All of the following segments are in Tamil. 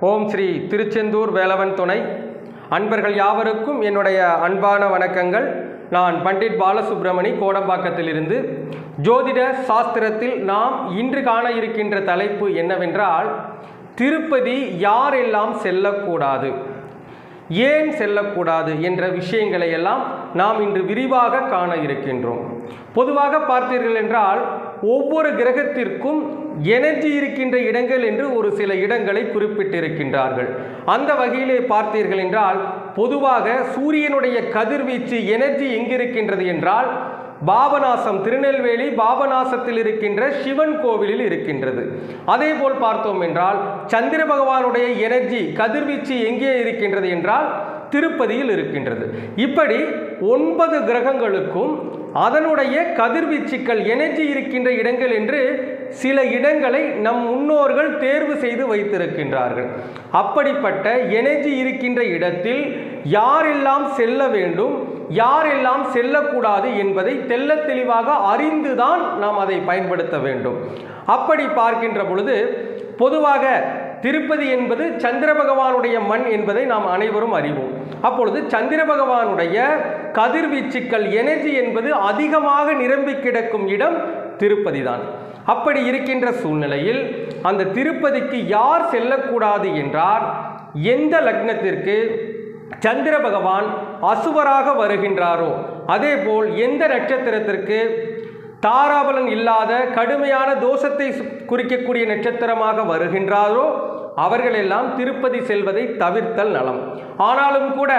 ஓம் ஸ்ரீ திருச்செந்தூர் வேலவன் துணை. அன்பர்கள் யாவருக்கும் என்னுடைய அன்பான வணக்கங்கள். நான் பண்டிட் பாலசுப்ரமணி கோடம்பாக்கத்திலிருந்து. ஜோதிட சாஸ்திரத்தில் நாம் இன்று காண இருக்கின்ற தலைப்பு என்னவென்றால் திருப்பதி யாரெல்லாம் செல்லக்கூடாது? ஏன் செல்லக்கூடாது என்ற விஷயங்களை எல்லாம் நாம் இன்று விரிவாக காண இருக்கின்றோம். பொதுவாக பார்த்தீர்கள் என்றால் ஒவ்வொரு கிரகத்திற்கும் எனர்ஜி இருக்கின்ற இடங்கள் என்று ஒரு சில இடங்களை குறிப்பிட்டிருக்கின்றார்கள். அந்த வகையிலே பார்த்தீர்கள் என்றால் பொதுவாக சூரியனுடைய கதிர்வீச்சு எனர்ஜி எங்கிருக்கின்றது என்றால் பாபநாசம் திருநெல்வேலி பாபநாசத்தில் இருக்கின்ற சிவன் கோவிலில் இருக்கின்றது. அதே போல் பார்த்தோம் என்றால் சந்திர பகவானுடைய எனர்ஜி கதிர்வீச்சு எங்கே இருக்கின்றது என்றால் திருப்பதியில் இருக்கின்றது. இப்படி ஒன்பது கிரகங்களுக்கும் அதனுடைய கதிர்வீச்சுக்கள் எனர்ஜி இருக்கின்ற இடங்கள் என்று சில இடங்களை நம் முன்னோர்கள் தேர்வு செய்து வைத்திருக்கின்றார்கள். அப்படிப்பட்ட எனர்ஜி இருக்கின்ற இடத்தில் யாரெல்லாம் செல்ல வேண்டும் யாரெல்லாம் செல்லக்கூடாது என்பதை தெல்ல தெளிவாக அறிந்துதான் நாம் அதை பயன்படுத்த வேண்டும். அப்படி பார்க்கின்ற பொழுது பொதுவாக திருப்பதி என்பது சந்திர பகவானுடைய மண் என்பதை நாம் அனைவரும் அறிவோம். அப்பொழுது சந்திர பகவானுடைய கதிர்வீச்சுக்கள் எனர்ஜி என்பது அதிகமாக நிரம்பி கிடக்கும் இடம் திருப்பதி தான் அப்படி இருக்கின்ற சூழ்நிலையில் அந்த திருப்பதிக்கு யார் செல்லக்கூடாது என்றால் எந்த லக்னத்திற்கு சந்திர பகவான் அசுவராக வருகின்றாரோ அதேபோல் எந்த நட்சத்திரத்திற்கு தாராபலன் இல்லாத கடுமையான தோஷத்தை குறிக்கக்கூடிய நட்சத்திரமாக வருகின்றாரோ அவர்களெல்லாம் திருப்பதி செல்வதை தவிர்த்தல் நலம். ஆனாலும் கூட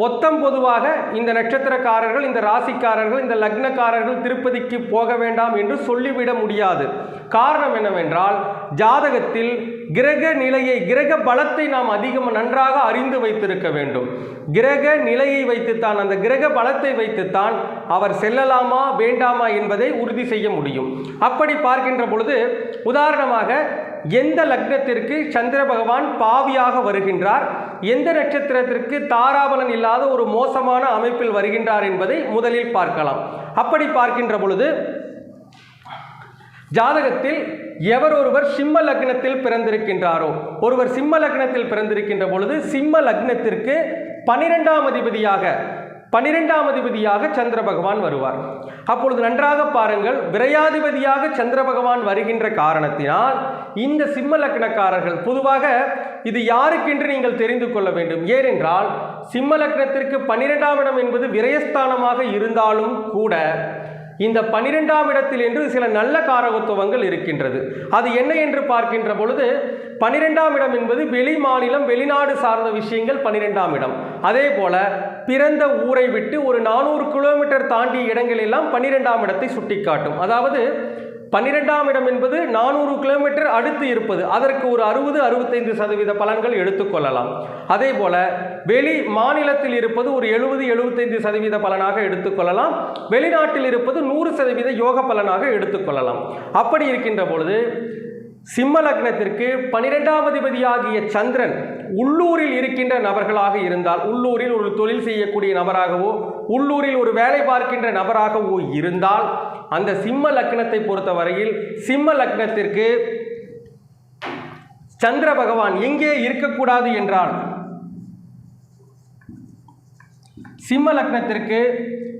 பொத்தம் பொதுவாக இந்த நட்சத்திரக்காரர்கள் இந்த ராசிக்காரர்கள் இந்த லக்னக்காரர்கள் திருப்பதிக்கு போக வேண்டாம் என்று சொல்லிவிட முடியாது. காரணம் என்னவென்றால் ஜாதகத்தில் கிரக நிலையை கிரக பலத்தை நாம் அதிகம் நன்றாக அறிந்து வைத்திருக்க வேண்டும். கிரக நிலையை வைத்துத்தான் அந்த கிரக பலத்தை வைத்துத்தான் அவர் செல்லலாமா வேண்டாமா என்பதை உறுதி செய்ய முடியும். அப்படி பார்க்கின்ற பொழுது உதாரணமாக எந்த லக்னத்திற்கு சந்திர பகவான் பாவியாக வருகின்றார்? எந்த நட்சத்திரத்திற்கு தாராபலன் இல்லாத ஒரு மோசமான அமைப்பில் வருகின்றார் என்பதை முதலில் பார்க்கலாம். அப்படி பார்க்கின்ற பொழுது ஜாதகத்தில் எவர் ஒருவர் சிம்ம லக்னத்தில் பிறந்திருக்கின்றாரோ? ஒருவர் சிம்ம லக்னத்தில் பிறந்திருக்கின்ற பொழுது சிம்ம லக்னத்திற்கு பனிரெண்டாம் அதிபதியாக பனிரெண்டாம் அதிபதியாக சந்திர பகவான் வருவார். அப்பொழுது நன்றாக பாருங்கள் விரையாதிபதியாக சந்திர பகவான் வருகின்ற காரணத்தினால் இந்த சிம்ம லக்னக்காரர்கள் பொதுவாக இது யாருக்கென்று நீங்கள் தெரிந்து கொள்ள வேண்டும்? ஏனென்றால் சிம்ம லக்னத்திற்கு பன்னிரெண்டாம் இடம் என்பது விரயஸ்தானமாக இருந்தாலும் கூட இந்த பனிரெண்டாம் இடத்தில் என்று சில நல்ல காரகத்துவங்கள் இருக்கின்றது. அது என்ன என்று பார்க்கின்ற பொழுது பனிரெண்டாம் இடம் என்பது வெளி மாநிலம் வெளிநாடு சார்ந்த விஷயங்கள் பனிரெண்டாம் இடம். அதே போல பிறந்த ஊரை விட்டு ஒரு நானூறு கிலோமீட்டர் தாண்டிய இடங்கள் எல்லாம் பன்னிரெண்டாம் இடத்தை சுட்டிக்காட்டும். அதாவது பன்னிரெண்டாம் இடம் என்பது நானூறு கிலோமீட்டர் அடுத்து இருப்பது அதற்கு ஒரு அறுபது அறுபத்தைந்து சதவீத பலன்கள் எடுத்துக்கொள்ளலாம் அதே போல வெளி மாநிலத்தில் இருப்பது ஒரு எழுபது எழுபத்தைந்து சதவீத பலனாக எடுத்துக்கொள்ளலாம் வெளிநாட்டில் இருப்பது நூறு சதவீத யோக பலனாக எடுத்துக்கொள்ளலாம் அப்படி இருக்கின்ற பொழுது சிம்ம லக்னத்திற்கு பனிரெண்டாம் அதிபதியாகிய சந்திரன் உள்ளூரில் இருக்கின்ற நபர்களாக இருந்தால் உள்ளூரில் ஒரு தொழில் செய்யக்கூடிய நபராகவோ உள்ளூரில் ஒரு வேலை பார்க்கின்ற நபராகவோ இருந்தால் அந்த சிம்ம லக்னத்தை பொறுத்தவரையில் சிம்ம லக்னத்திற்கு சந்திர பகவான் எங்கே இருக்கக்கூடாது என்றால் சிம்ம லக்னத்திற்கு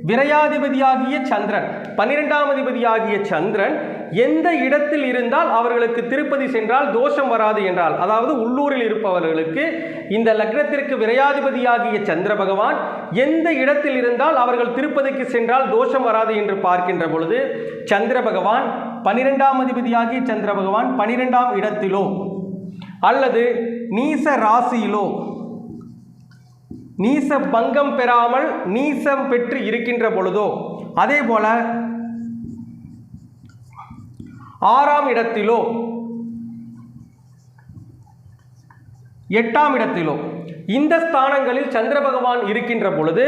விரையாதிபதியாகிய சந்திரன் பன்னிரெண்டாம் அதிபதியாகிய சந்திரன் எந்த இடத்தில் இருந்தால் அவர்களுக்கு திருப்பதி சென்றால் தோஷம் வராது என்றால் அதாவது உள்ளூரில் இருப்பவர்களுக்கு இந்த லக்னத்திற்கு விரையாதிபதியாகிய சந்திர பகவான் எந்த இடத்தில் இருந்தால் அவர்கள் திருப்பதிக்கு சென்றால் தோஷம் வராது என்று பார்க்கின்ற பொழுது சந்திர பகவான் பன்னிரெண்டாம் அதிபதியாகிய சந்திர பகவான் பனிரெண்டாம் இடத்திலோ அல்லது நீச ராசியிலோ நீச பங்கம் பெறாமல் நீசம் பெற்று இருக்கின்ற பொழுதோ அதே போல ஆறாம் இடத்திலோ எட்டாம் இடத்திலோ இந்த ஸ்தானங்களில் சந்திர பகவான் இருக்கின்ற பொழுது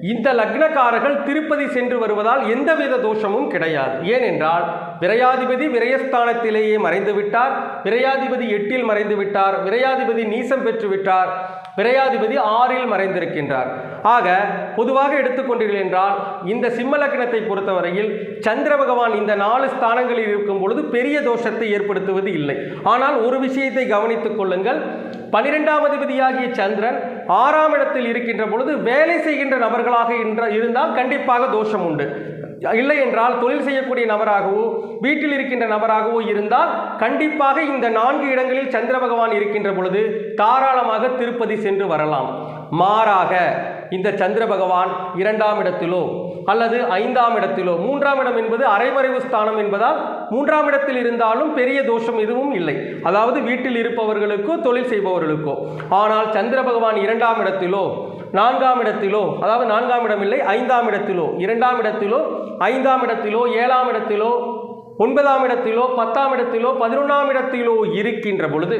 இந்த லக்னக்காரர்கள் திருப்பதி சென்று வருவதால் எந்தவித தோஷமும் கிடையாது. ஏனென்றால் விரையாதிபதி விரயஸ்தானத்திலேயே மறைந்து விட்டார் விரையாதிபதி எட்டில் மறைந்து விட்டார் விரையாதிபதி நீசம் பெற்று விட்டார் விரையாதிபதி ஆறில் மறைந்திருக்கின்றார். ஆக பொதுவாக எடுத்துக்கொண்டீர்கள் என்றால் இந்த சிம்ம லக்னத்தை பொறுத்தவரையில் சந்திர பகவான் இந்த நாலு ஸ்தானங்களில் இருக்கும் பொழுது பெரிய தோஷத்தை ஏற்படுத்துவது இல்லை. ஆனால் ஒரு விஷயத்தை கவனித்துக் கொள்ளுங்கள். பனிரெண்டாம் அதிபதியாகிய சந்திரன் ஆறாம் இடத்தில் இருக்கின்ற பொழுது வேலை செய்கின்ற நபர்களாக இருந்தால் கண்டிப்பாக தோஷம் உண்டு. இல்லை என்றால் தொழில் செய்யக்கூடிய நபராகவோ வீட்டில் இருக்கின்ற நபராகவோ இருந்தால் கண்டிப்பாக இந்த நான்கு இடங்களில் சந்திர பகவான் இருக்கின்ற பொழுது தாராளமாக திருப்பதி சென்று வரலாம். மாறாக இந்த சந்திர பகவான் இரண்டாம் இடத்திலோ அல்லது ஐந்தாம் இடத்திலோ மூன்றாம் இடம் என்பது அரைமறைவு ஸ்தானம் என்பதால் மூன்றாம் இடத்தில் இருந்தாலும் பெரிய தோஷம் எதுவும் இல்லை. அதாவது வீட்டில் இருப்பவர்களுக்கோ தொழில் செய்பவர்களுக்கோ. ஆனால் சந்திர பகவான் இரண்டாம் இடத்திலோ நான்காம் இடத்திலோ அதாவது நான்காம் இடம் இல்லை ஐந்தாம் இடத்திலோ இரண்டாம் இடத்திலோ ஐந்தாம் இடத்திலோ ஏழாம் இடத்திலோ ஒன்பதாம் இடத்திலோ பத்தாம் இடத்திலோ பதினொன்றாம் இடத்திலோ இருக்கின்ற பொழுது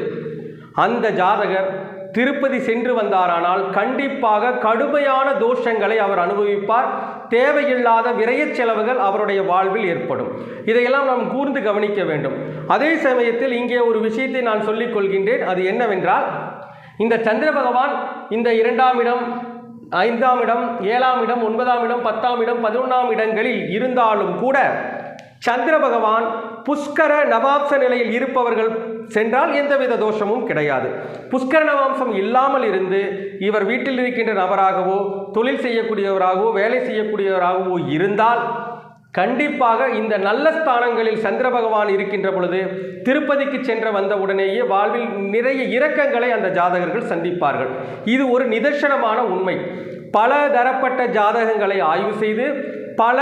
அந்த ஜாதகர் திருப்பதி சென்று வந்தாரானால் கண்டிப்பாக கடுமையான தோஷங்களை அவர் அனுபவிப்பார். தேவையில்லாத விரயச் செலவுகள் அவருடைய வாழ்வில் ஏற்படும். இதையெல்லாம் நாம் கூர்ந்து கவனிக்க வேண்டும். அதே சமயத்தில் இங்கே ஒரு விஷயத்தை நான் சொல்லிக் கொள்கின்றேன். அது என்னவென்றால் இந்த சந்திர பகவான் இந்த இரண்டாம் இடம் ஐந்தாம் இடம் ஏழாம் இடம் ஒன்பதாம் இடம் பத்தாம் இடம் பதினொன்றாம் இடங்களில் இருந்தாலும் கூட சந்திர பகவான் புஷ்கர நவாம்ச நிலையில் இருப்பவர்கள் சென்றால் எந்தவித தோஷமும் கிடையாது. புஷ்கர நவாம்சம் இல்லாமல் இருந்து இவர் வீட்டில் இருக்கின்ற நபராகவோ தொழில் செய்யக்கூடியவராகவோ வேலை செய்யக்கூடியவராகவோ இருந்தால் கண்டிப்பாக இந்த நல்ல ஸ்தானங்களில் சந்திர பகவான் இருக்கின்ற பொழுது திருப்பதிக்கு சென்ற வந்த உடனேயே வாழ்வில் நிறைய இரக்கங்களை அந்த ஜாதகர்கள் சந்திப்பார்கள். இது ஒரு நிதர்சனமான உண்மை. பல தரப்பட்ட ஜாதகங்களை ஆய்வு செய்து பல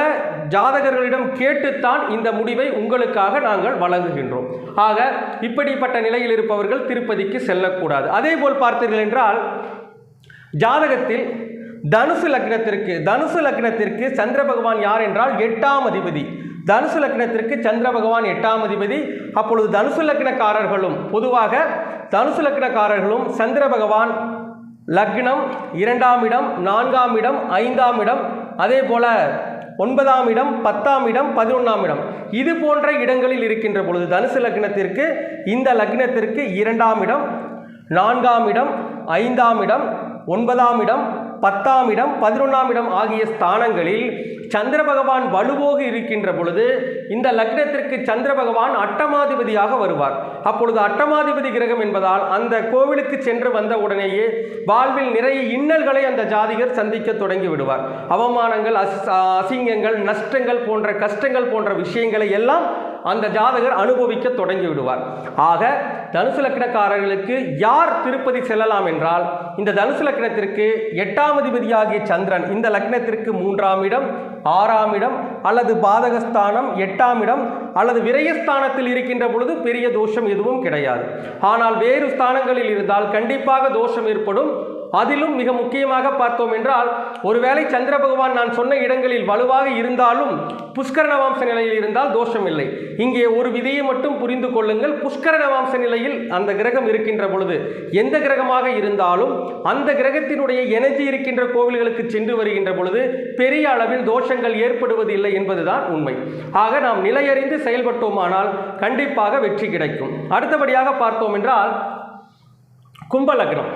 ஜாதகர்களிடம் கேட்டுத்தான் இந்த முடிவை உங்களுக்காக நாங்கள் வழங்குகின்றோம். ஆக இப்படிப்பட்ட நிலையில் இருப்பவர்கள் திருப்பதிக்கு செல்லக்கூடாது. அதே போல் பார்த்தீர்கள் என்றால் ஜாதகத்தில் தனுசு லக்னத்திற்கு தனுசு லக்னத்திற்கு சந்திர பகவான் யார் என்றால் எட்டாம் அதிபதி. தனுசு லக்னத்திற்கு சந்திர பகவான் எட்டாம் அதிபதி. அப்பொழுது தனுசு லக்னக்காரர்களும் பொதுவாக தனுசு லக்னக்காரர்களும் சந்திர பகவான் லக்னம் இரண்டாம் இடம் நான்காம் இடம் ஐந்தாம் இடம் அதே போல ஒன்பதாம் இடம் பத்தாம் இடம் பதினொன்றாம் இடம். இது போன்ற இடங்களில் இருக்கின்ற பொழுது தனுசு லக்னத்திற்கு இந்த லக்னத்திற்கு இரண்டாம் இடம் நான்காம் இடம் ஐந்தாம் இடம் ஒன்பதாம் இடம் பத்தாம் இடம் பதினொன்றாம் இடம் ஆகிய ஸ்தானங்களில் சந்திர பகவான் வலுவோக இருக்கின்ற பொழுது இந்த லக்னத்திற்கு சந்திர பகவான் அட்டமாதிபதியாக வருவார். அப்பொழுது அட்டமாதிபதி கிரகம் என்பதால் அந்த கோவிலுக்கு சென்று வந்த உடனேயே வாழ்வில் நிறைய இன்னல்களை அந்த ஜாதிகர் சந்திக்க தொடங்கி விடுவார். அவமானங்கள் அசிங்கங்கள் நஷ்டங்கள் போன்ற கஷ்டங்கள் போன்ற விஷயங்களை எல்லாம் அந்த ஜாதகர் அனுபவிக்க தொடங்கி விடுவார். ஆக தனுசு லக்னக்காரர்களுக்கு யார் திருப்பதி செல்லலாம் என்றால் இந்த தனுசு லக்னத்திற்கு எட்டாம் அதிபதியாகிய சந்திரன் இந்த லக்னத்திற்கு மூன்றாம் இடம் ஆறாம் இடம் அல்லது பாதகஸ்தானம் எட்டாம் இடம் அல்லது விரயஸ்தானத்தில் இருக்கின்ற பொழுது பெரிய தோஷம் எதுவும் கிடையாது. ஆனால் வேறு ஸ்தானங்களில் இருந்தால் கண்டிப்பாக தோஷம் ஏற்படும். அதிலும் மிக முக்கியமாக பார்த்தோம் என்றால் ஒருவேளை சந்திர பகவான் நான் சொன்ன இடங்களில் வலுவாக இருந்தாலும் புஷ்கர நவாம்ச நிலையில் இருந்தால் தோஷம் இல்லை. இங்கே ஒரு விதியை மட்டும் புரிந்து கொள்ளுங்கள். புஷ்கர நவாம்ச நிலையில் அந்த கிரகம் இருக்கின்ற பொழுது எந்த கிரகமாக இருந்தாலும் அந்த கிரகத்தினுடைய எனர்ஜி இருக்கின்ற கோவில்களுக்கு சென்று வருகின்ற பொழுது பெரிய அளவில் தோஷங்கள் ஏற்படுவது இல்லை என்பதுதான் உண்மை. ஆக நாம் நிலையறிந்து செயல்பட்டோமானால் கண்டிப்பாக வெற்றி கிடைக்கும். அடுத்தபடியாக பார்த்தோம் என்றால் கும்பலக்னம்.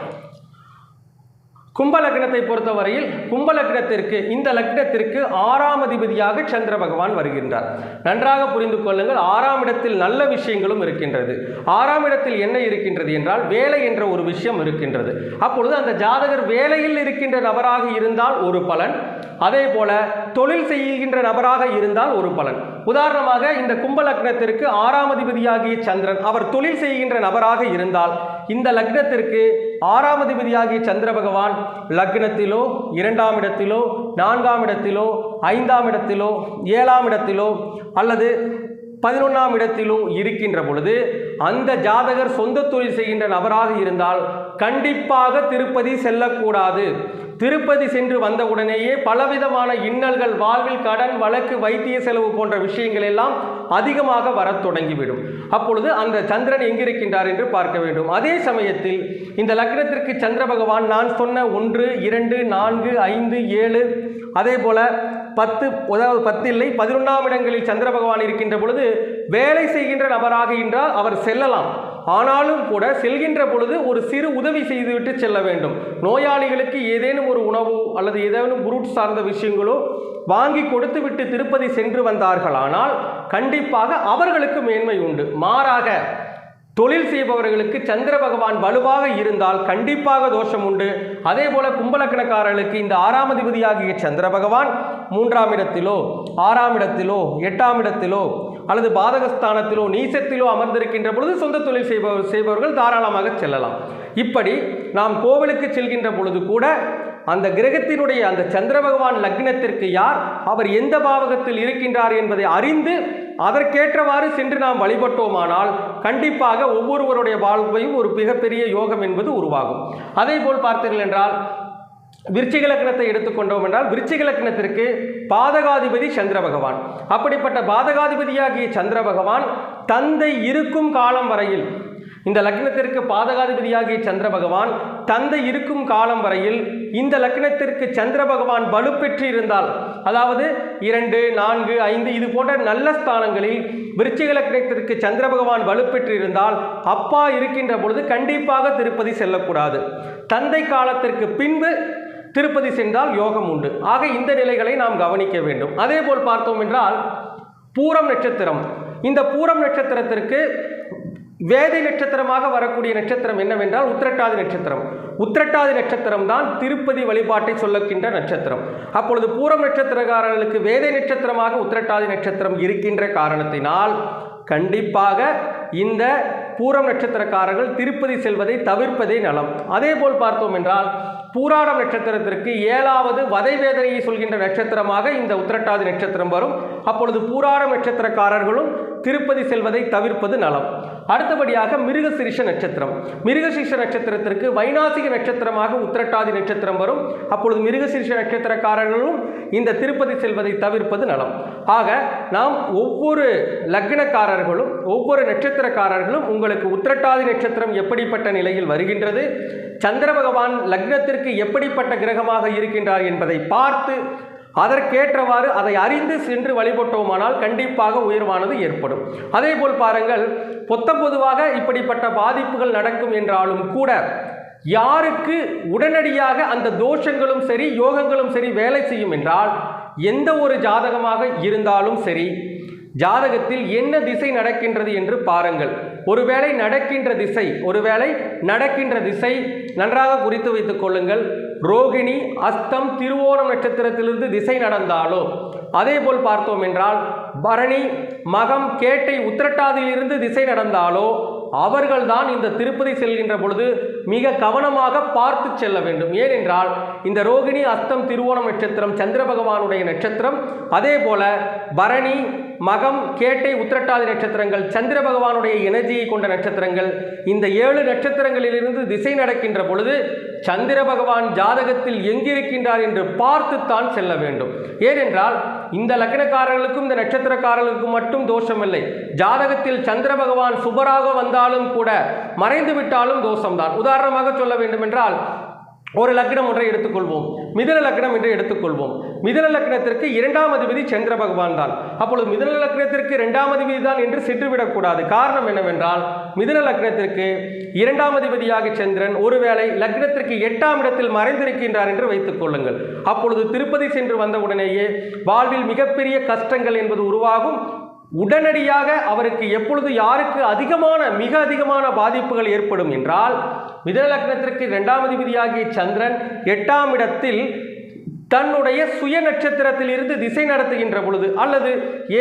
கும்ப லக்னத்தை பொறுத்தவரையில் கும்ப லக்னத்திற்கு இந்த லக்னத்திற்கு ஆறாம் அதிபதியாக சந்திர பகவான் வருகின்றார். நன்றாக புரிந்து கொள்ளுங்கள் ஆறாம் இடத்தில் நல்ல விஷயங்களும் இருக்கின்றது. ஆறாம் இடத்தில் என்ன இருக்கின்றது என்றால் வேலை என்ற ஒரு விஷயம் இருக்கின்றது. அப்பொழுது அந்த ஜாதகர் வேலையில் இருக்கின்ற நபராக இருந்தால் ஒரு பலன் அதே போல தொழில் செய்கின்ற நபராக இருந்தால் ஒரு பலன். உதாரணமாக இந்த கும்ப லக்னத்திற்கு ஆறாம் அதிபதியாகிய சந்திரன் அவர் தொழில் செய்கின்ற நபராக இருந்தால் இந்த லக்னத்திற்கு ஆறாம் அதிபதியாகிய சந்திர பகவான் லக்னத்திலோ இரண்டாம் இடத்திலோ நான்காம் இடத்திலோ ஐந்தாம் இடத்திலோ ஏழாம் இடத்திலோ அல்லது பதினொன்றாம் இடத்திலும் இருக்கின்ற பொழுது அந்த ஜாதகர் சொந்த தொழில் செய்கின்ற நபராக இருந்தால் கண்டிப்பாக திருப்பதி செல்லக்கூடாது. திருப்பதி சென்று வந்தவுடனேயே பலவிதமான இன்னல்கள் வாழ்வில் கடன் வழக்கு வைத்திய செலவு போன்ற விஷயங்கள் எல்லாம் அதிகமாக வரத் தொடங்கிவிடும். அப்பொழுது அந்த சந்திரன் எங்கிருக்கின்றார் என்று பார்க்க வேண்டும். அதே சமயத்தில் இந்த லக்னத்திற்கு சந்திர பகவான் நான் சொன்ன ஒன்று இரண்டு நான்கு ஐந்து ஏழு அதே போல பத்து அதாவது பத்து இல்லை பதினொன்றாம் இடங்களில் சந்திர பகவான் இருக்கின்ற பொழுது வேலை செய்கின்ற நபராக என்றால் அவர் செல்லலாம். ஆனாலும் கூட செல்கின்ற பொழுது ஒரு சிறு உதவி செய்துவிட்டு செல்ல வேண்டும். நோயாளிகளுக்கு ஏதேனும் ஒரு உணவு அல்லது ஏதேனும் குரூட் சார்ந்த விஷயங்களோ வாங்கி கொடுத்துவிட்டு திருப்பதி சென்று வந்தார்களானால் கண்டிப்பாக அவர்களுக்கு மேன்மை உண்டு. மாறாக தொழில் செய்பவர்களுக்கு சந்திர பகவான் வலுவாக இருந்தால் கண்டிப்பாக தோஷம் உண்டு. அதே போல கும்பலக்கணக்காரர்களுக்கு இந்த ஆறாம் அதிபதியாகிய சந்திர பகவான் மூன்றாம் இடத்திலோ ஆறாம் இடத்திலோ எட்டாம் இடத்திலோ அல்லது பாதகஸ்தானத்திலோ நீசத்திலோ அமர்ந்திருக்கின்ற பொழுது சொந்த தொழில் செய்பவர் செய்பவர்கள் தாராளமாக செல்லலாம். இப்படி நாம் கோவிலுக்கு செல்கின்ற பொழுது கூட அந்த கிரகத்தினுடைய அந்த சந்திர பகவான் லக்னத்திற்கு யார் அவர் எந்த பாவகத்தில் இருக்கின்றார் என்பதை அறிந்து அதற்கேற்றவாறு சென்று நாம் வழிபட்டோமானால் கண்டிப்பாக ஒவ்வொருவருடைய வாழ்வையும் ஒரு மிகப்பெரிய யோகம் என்பது உருவாகும். அதே போல் பார்த்தீர்கள் என்றால் விருச்சிக லக்னத்தை எடுத்துக்கொண்டோம் என்றால் விருச்சிக லக்னத்திற்கு பாதகாதிபதி சந்திர பகவான். அப்படிப்பட்ட பாதகாதிபதியாகிய சந்திர பகவான் தந்தை இருக்கும் காலம் வரையில் இந்த லக்னத்திற்கு பாதகாதிபதியாகிய சந்திர பகவான் தந்தை இருக்கும் காலம் வரையில் இந்த லக்னத்திற்கு சந்திர பகவான் வலுப்பெற்று இருந்தால் அதாவது இரண்டு நான்கு ஐந்து இது போன்ற நல்ல ஸ்தானங்களில் விருச்சிக லக்னத்திற்கு சந்திர பகவான் வலுப்பெற்று இருந்தால் அப்பா இருக்கின்ற பொழுது கண்டிப்பாக திருப்பதி செல்லக்கூடாது. தந்தை காலத்திற்கு பின்பு திருப்பதி சென்றால் யோகம் உண்டு. ஆக இந்த நிலைகளை நாம் கவனிக்க வேண்டும். அதே போல் பார்த்தோம் என்றால் பூரம் நட்சத்திரம். இந்த பூரம் நட்சத்திரத்திற்கு வேதை நட்சத்திரமாக வரக்கூடிய நட்சத்திரம் என்னவென்றால் உத்திரட்டாதி நட்சத்திரம். உத்திரட்டாதி நட்சத்திரம் தான் திருப்பதி வழிபாட்டை சொல்லக்கின்ற நட்சத்திரம். அப்பொழுது பூரம் நட்சத்திரக்காரர்களுக்கு வேதை நட்சத்திரமாக உத்திரட்டாதி நட்சத்திரம் இருக்கின்ற காரணத்தினால் கண்டிப்பாக இந்த பூரம் நட்சத்திரக்காரர்கள் திருப்பதி செல்வதை தவிர்ப்பதே நலம். அதே போல் பார்த்தோம் என்றால் பூராடம் நட்சத்திரத்திற்கு ஏழாவது வதை வேதனையை சொல்கின்ற நட்சத்திரமாக இந்த உத்திரட்டாதி நட்சத்திரம் வரும். அப்பொழுது பூராடம் நட்சத்திரக்காரர்களும் திருப்பதி செல்வதை தவிர்ப்பது நலம். அடுத்தபடியாக மிருகசிரிஷ நட்சத்திரம். மிருகசிரிஷ நட்சத்திரத்திற்கு வைநாசிக நட்சத்திரமாக உத்திரட்டாதி நட்சத்திரம் வரும். அப்பொழுது மிருகசிரிஷ நட்சத்திரக்காரர்களும் இந்த திருப்பதி செல்வதை தவிர்ப்பது நலம். ஆக நாம் ஒவ்வொரு லக்னக்காரர்களும் ஒவ்வொரு நட்சத்திரக்காரர்களும் உங்களுக்கு உத்திரட்டாதி நட்சத்திரம் எப்படிப்பட்ட நிலையில் வருகின்றது சந்திர பகவான் லக்னத்திற்கு எப்படிப்பட்ட கிரகமாக இருக்கின்றார் என்பதை பார்த்து அதற்கேற்றவாறு அதை அறிந்து சென்று வழிபட்டோமானால் கண்டிப்பாக உயர்வானது ஏற்படும். அதே போல் பாருங்கள் பொத்த பொதுவாக இப்படிப்பட்ட பாதிப்புகள் நடக்கும் என்றாலும் கூட யாருக்கு உடனடியாக அந்த தோஷங்களும் சரி யோகங்களும் சரி வேலை செய்யும் என்றால் எந்த ஒரு ஜாதகமாக இருந்தாலும் சரி ஜாதகத்தில் என்ன திசை நடக்கின்றது என்று பாருங்கள். ஒருவேளை நடக்கின்ற திசை ஒருவேளை நடக்கின்ற திசை நன்றாக குறித்து வைத்துக் கொள்ளுங்கள். ரோகிணி அஸ்தம் திருவோணம் நட்சத்திரத்திலிருந்து திசை நடந்தாலோ? அதே போல் பார்த்தோம் என்றால் பரணி மகம் கேட்டை உத்திரட்டாதியிலிருந்து திசை நடந்தாலோ? அவர்கள்தான் இந்த திருப்பதி செல்கின்ற பொழுது மிக கவனமாக பார்த்து செல்ல வேண்டும். ஏனென்றால் இந்த ரோகிணி அஸ்தம் திருவோணம் நட்சத்திரம் சந்திர பகவானுடைய நட்சத்திரம் அதே போல பரணி மகம் கேட்டை உத்திரட்டாதி நட்சத்திரங்கள் சந்திர பகவானுடைய எனர்ஜியை கொண்ட நட்சத்திரங்கள் இந்த ஏழு நட்சத்திரங்களிலிருந்து திசை நடக்கின்ற பொழுது சந்திர பகவான் ஜாதகத்தில் எங்கிருக்கின்றார் என்று பார்த்துத்தான் செல்ல வேண்டும். ஏனென்றால் இந்த லக்னக்காரர்களுக்கும் இந்த நட்சத்திரக்காரர்களுக்கும் மட்டும் தோஷமில்லை. ஜாதகத்தில் சந்திர பகவான் சுபராக வந்தாலும் கூட மறைந்து விட்டாலும் தோஷம்தான். உதாரணமாக சொல்ல வேண்டுமென்றால் ஒரு லக்னம் ஒன்றை எடுத்துக்கொள்வோம். மிதன லக்னம் என்று எடுத்துக்கொள்வோம். மிதன லக்னத்திற்கு இரண்டாம் அதிபதி சந்திர பகவான் தான். அப்பொழுது மிதன லக்னத்திற்கு இரண்டாம் அதிபதி தான் என்று சென்றுவிடக்கூடாது. காரணம் என்னவென்றால் மிதுன லக்னத்திற்கு இரண்டாம் அதிபதியாக சந்திரன் ஒருவேளை லக்னத்திற்கு எட்டாம் இடத்தில் மறைந்திருக்கின்றார் என்று வைத்துக் கொள்ளுங்கள். அப்பொழுது திருப்பதி சென்று வந்த உடனேயே வாழ்வில் மிகப்பெரிய கஷ்டங்கள் என்பது உருவாகும். உடனடியாக அவருக்கு எப்பொழுது யாருக்கு அதிகமான மிக அதிகமான பாதிப்புகள் ஏற்படும் என்றால் மிதன லக்னத்திற்கு இரண்டாம் அதிபதியாகிய சந்திரன் எட்டாம் இடத்தில் தன்னுடைய சுய நட்சத்திரத்தில் இருந்து திசை நடத்துகின்ற பொழுது அல்லது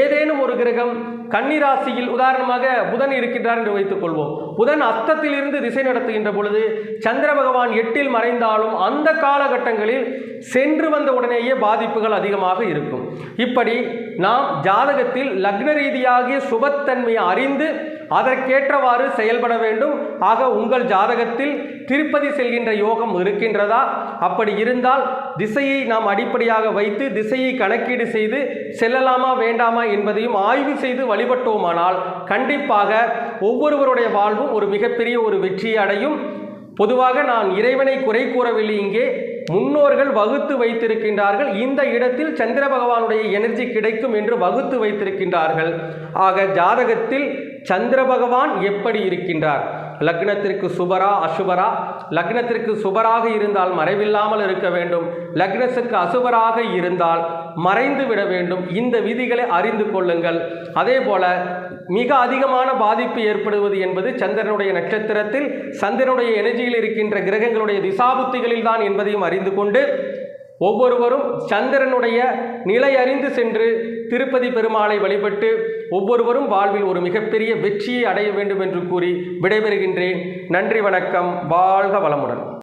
ஏதேனும் ஒரு கிரகம் கன்னிராசியில் உதாரணமாக புதன் இருக்கின்றார் என்று வைத்துக் கொள்வோம். புதன் அஸ்தத்தில் இருந்து திசை நடத்துகின்ற பொழுது சந்திர பகவான் எட்டில் மறைந்தாலும் அந்த காலகட்டங்களில் சென்று வந்த உடனேயே பாதிப்புகள் அதிகமாக இருக்கும். இப்படி நாம் ஜாதகத்தில் லக்ன ரீதியாகிய சுபத்தன்மையை அறிந்து அதற்கேற்றவாறு செயல்பட வேண்டும். ஆக உங்கள் ஜாதகத்தில் திருப்பதி செல்கின்ற யோகம் இருக்கின்றதா? அப்படி இருந்தால் திசையை நாம் அடிப்படையாக வைத்து திசையை கணக்கீடு செய்து செல்லலாமா வேண்டாமா என்பதையும் ஆய்வு செய்து வழிபட்டோமானால் கண்டிப்பாக ஒவ்வொருவருடைய வாழ்வும் ஒரு மிகப்பெரிய ஒரு வெற்றியை அடையும். பொதுவாக நான் இறைவனை குறை கூறவில்லை. இங்கே முன்னோர்கள் வகுத்து வைத்திருக்கின்றார்கள். இந்த இடத்தில் சந்திர பகவானுடைய எனர்ஜி கிடைக்கும் என்று வகுத்து வைத்திருக்கின்றார்கள். ஆக ஜாதகத்தில் சந்திர பகவான் எப்படி இருக்கின்றார்? லக்னத்திற்கு சுபரா அசுபரா? லக்னத்திற்கு சுபராக இருந்தால் மறைவில்லாமல் இருக்க வேண்டும். லக்னத்துக்கு அசுபராக இருந்தால் மறைந்து விட வேண்டும். இந்த விதிகளை அறிந்து கொள்ளுங்கள். அதே போல மிக அதிகமான பாதிப்பு ஏற்படுவது என்பது சந்திரனுடைய நட்சத்திரத்தில் சந்திரனுடைய எனர்ஜியில் இருக்கின்ற கிரகங்களுடைய திசாபுத்திகளில் தான் என்பதையும் அறிந்து கொண்டு ஒவ்வொருவரும் சந்திரனுடைய நிலை அறிந்து சென்று திருப்பதி பெருமாளை வழிபட்டு ஒவ்வொருவரும் வாழ்வில் ஒரு மிகப்பெரிய வெற்றியை அடைய வேண்டும் என்று கூறி விடைபெறுகின்றேன். நன்றி வணக்கம். வாழ்க வளமுடன்.